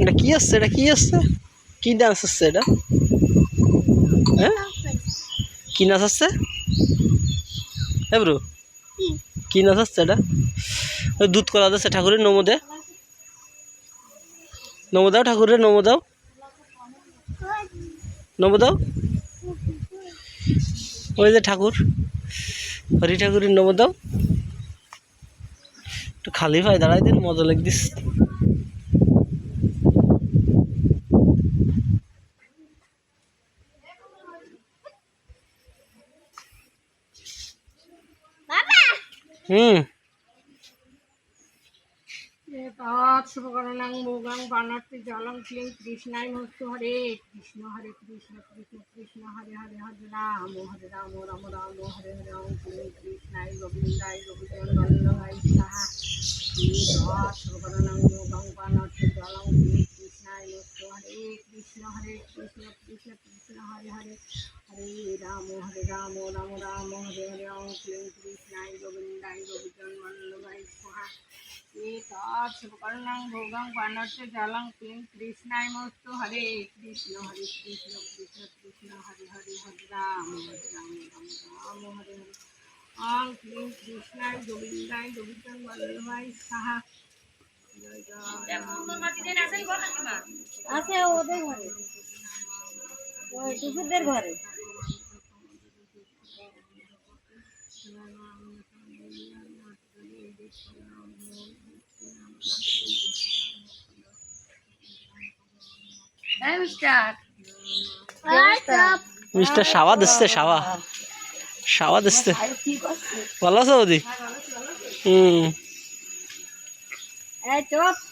এটা কি আসছে? এটা কি আসছে? কি ডান্স আসছে এটা? হ্যাঁ? কি নাচ আসছে? হ্যাঁ ব্রো কি নাচ আসছে এটা? ওই দুধ কলা দিচ্ছে ঠাকুরের নমো দে। নমো দাও ঠাকুরের নমো দাও। নমো দাও। ওই যে ঠাকুর। হরি ঠাকুরের নমো দাও। একটু খালি ভাই দাঁড়াই দিন মজা লাগদিস হুম। শুভকরণাং জলং ক্লিং কৃষ্ণায় মস্তু হরে কৃষ্ণ হরে কৃষ্ণ কৃষ্ণ কৃষ্ণ হরে হরে হরে রাম হরে রাম রাম রাম হরে হরে রাম ক্লিং কৃষ্ণায় গোবিন্দায় জলং কৃষ্ণায় মস্তু হরে কৃষ্ণ হরে কৃষ্ণ কৃষ্ণ কৃষ্ণ হরে হরে রাম হরে রাম রাম রাম হরে কৃষ্ণায় গোবিন্দায় গোবিন্দন্দায় সাহা শুভকর্ণাং ভোগাং পানর্থ জলং ক্লিং কৃষ্ণায় মস্তু হরে কৃষ্ণ হরে কৃষ্ণ কৃষ্ণ কৃষ্ণ হরে হরে হরে রাম হরে রাম রাম রাম হরে হরে অং ক্লিং কৃষ্ণায় গোবিন্দায় গোবিন্দন বল্লভাই সাহা আছে ওদের ঘরে। ওই টুসুদের ঘরে। মিস্টার সাওয়া দিচ্ছে সাওয়া। সাওয়া দিচ্ছে। ভালো আছো বৌদি? হুম। 哎走。了